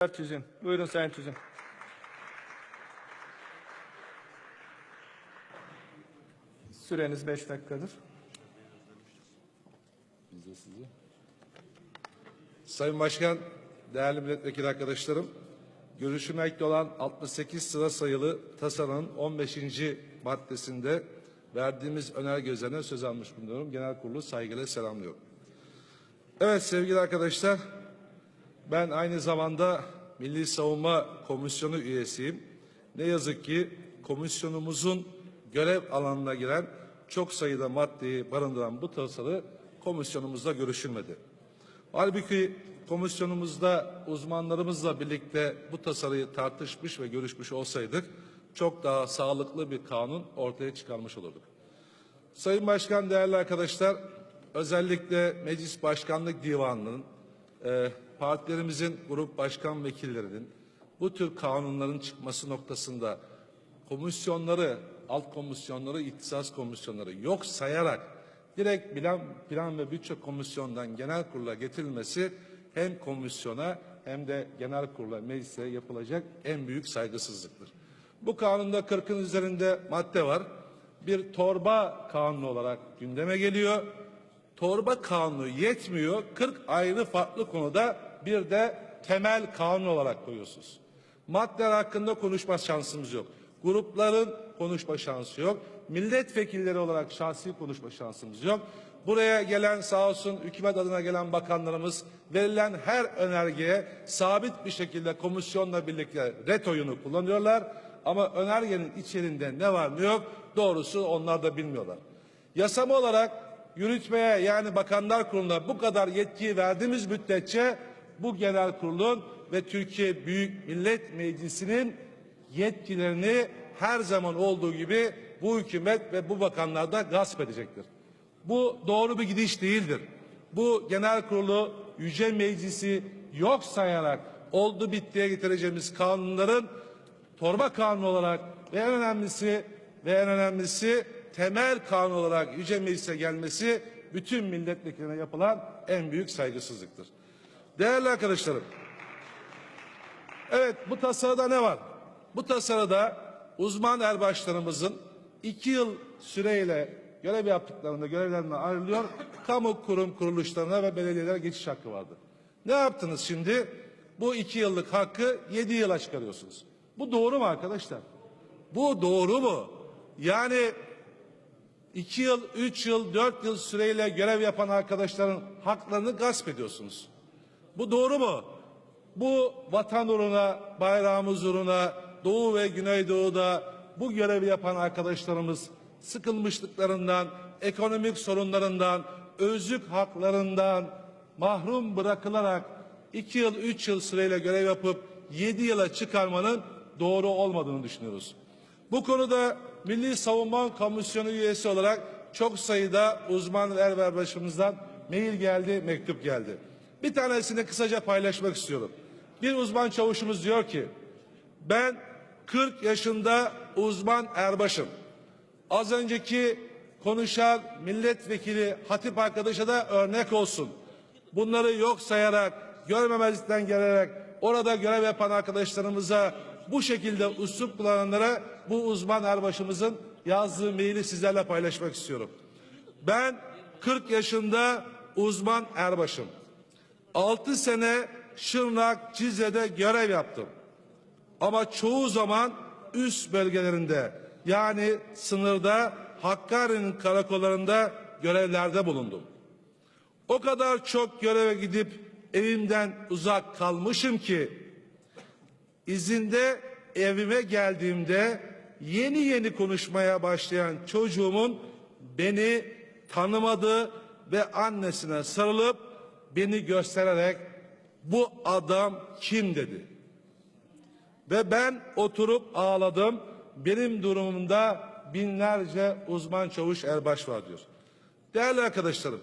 Tüzün. Buyurun Sayın Tüzün. Süreniz 5 dakikadır. Biz de sizi. Sayın Başkan, değerli milletvekili arkadaşlarım, görüşülmekte olan 68 sıra sayılı tasarının 15. maddesinde verdiğimiz önerge üzerine söz almış bulunuyorum. Genel kurulu saygıyla selamlıyorum. Evet sevgili arkadaşlar, ben aynı zamanda Milli Savunma Komisyonu üyesiyim. Ne yazık ki komisyonumuzun görev alanına giren çok sayıda maddeyi barındıran bu tasarı komisyonumuzda görüşülmedi. Halbuki komisyonumuzda uzmanlarımızla birlikte bu tasarıyı tartışmış ve görüşmüş olsaydık çok daha sağlıklı bir kanun ortaya çıkarmış olurduk. Sayın Başkan, değerli arkadaşlar, özellikle Meclis Başkanlık Divanı'nın, e, partilerimizin grup başkan vekillerinin bu tür kanunların çıkması noktasında komisyonları, alt komisyonları, ihtisas komisyonları yok sayarak direkt plan, plan ve bütçe komisyonundan genel kurula getirilmesi hem komisyona hem de genel kurula meclise yapılacak en büyük saygısızlıktır. Bu kanunda 40'ın üzerinde madde var. Bir torba kanunu olarak gündeme geliyor. Torba kanunu yetmiyor. 40 ayrı farklı konuda bir de temel kanun olarak koyuyorsunuz. Maddeler hakkında konuşma şansımız yok. Grupların konuşma şansı yok. Milletvekilleri olarak şahsi konuşma şansımız yok. Buraya gelen sağ olsun hükümet adına gelen bakanlarımız verilen her önergeye sabit bir şekilde komisyonla birlikte ret oyunu kullanıyorlar. Ama önergenin içerisinde ne var ne yok doğrusu onlar da bilmiyorlar. Yasama olarak yürütmeye yani bakanlar kuruluna bu kadar yetkiyi verdiğimiz müddetçe bu genel kurulun ve Türkiye Büyük Millet Meclisi'nin yetkilerini her zaman olduğu gibi bu hükümet ve bu bakanlar da gasp edecektir. Bu doğru bir gidiş değildir. Bu genel kurulu yüce meclisi yok sayarak oldu bittiye getireceğimiz kanunların torba kanun olarak ve en önemlisi ve en önemlisi temel kanun olarak yüce meclise gelmesi bütün milletvekillerine yapılan en büyük saygısızlıktır. Değerli arkadaşlarım, evet bu tasarıda ne var? Bu tasarıda uzman erbaşlarımızın iki yıl süreyle görev yaptıklarında görevlerinden ayrılıyor, kamu kurum kuruluşlarına ve belediyelere geçiş hakkı vardı. Ne yaptınız şimdi? Bu iki yıllık hakkı yedi yıla çıkarıyorsunuz. Bu doğru mu arkadaşlar? Bu doğru mu? Yani iki yıl, üç yıl, dört yıl süreyle görev yapan arkadaşların haklarını gasp ediyorsunuz. Bu doğru mu? Bu vatan uğruna, bayrağımız uğruna, Doğu ve Güneydoğu'da bu görevi yapan arkadaşlarımız sıkılmışlıklarından, ekonomik sorunlarından, özlük haklarından mahrum bırakılarak iki yıl, üç yıl süreyle görev yapıp yedi yıla çıkarmanın doğru olmadığını düşünüyoruz. Bu konuda Milli Savunma Komisyonu üyesi olarak çok sayıda uzman erber başımızdan mail geldi, mektup geldi. Bir tanesini kısaca paylaşmak istiyorum. Bir uzman çavuşumuz diyor ki, ben 40 yaşında uzman erbaşım. Az önceki konuşan milletvekili Hatip arkadaşa da örnek olsun. Bunları yok sayarak, görmemezlikten gelerek orada görev yapan arkadaşlarımıza bu şekilde üslup kullananlara bu uzman erbaşımızın yazdığı maili sizlerle paylaşmak istiyorum. Ben 40 yaşında uzman erbaşım. 6 sene Şırnak, Cizre'de görev yaptım. Ama çoğu zaman üst bölgelerinde yani sınırda Hakkari'nin karakollarında görevlerde bulundum. O kadar çok göreve gidip evimden uzak kalmışım ki izinde evime geldiğimde yeni yeni konuşmaya başlayan çocuğumun beni tanımadı ve annesine sarılıp beni göstererek bu adam kim dedi. Ve ben oturup ağladım. Benim durumumda binlerce uzman çavuş erbaş var diyor. Değerli arkadaşlarım,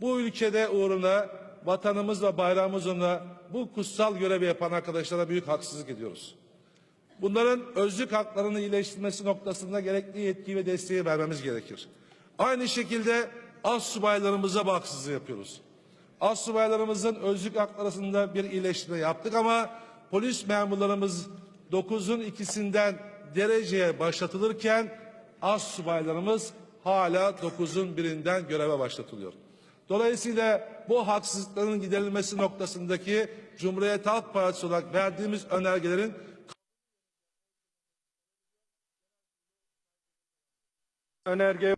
bu ülkede uğruna vatanımız ve bayrağımız uğruna bu kutsal görevi yapan arkadaşlara büyük haksızlık ediyoruz. Bunların özlük haklarını iyileştirmesi noktasında gerekli yetki ve desteği vermemiz gerekir. Aynı şekilde az subaylarımıza bu haksızlığı yapıyoruz. Az subaylarımızın özlük haklarında bir iyileştirme yaptık ama polis memurlarımız 9'un ikisinden dereceye başlatılırken az subaylarımız hala 9'un birinden göreve başlatılıyor. Dolayısıyla bu haksızlıkların giderilmesi noktasındaki Cumhuriyet Halk Partisi olarak verdiğimiz önergelerin Önerge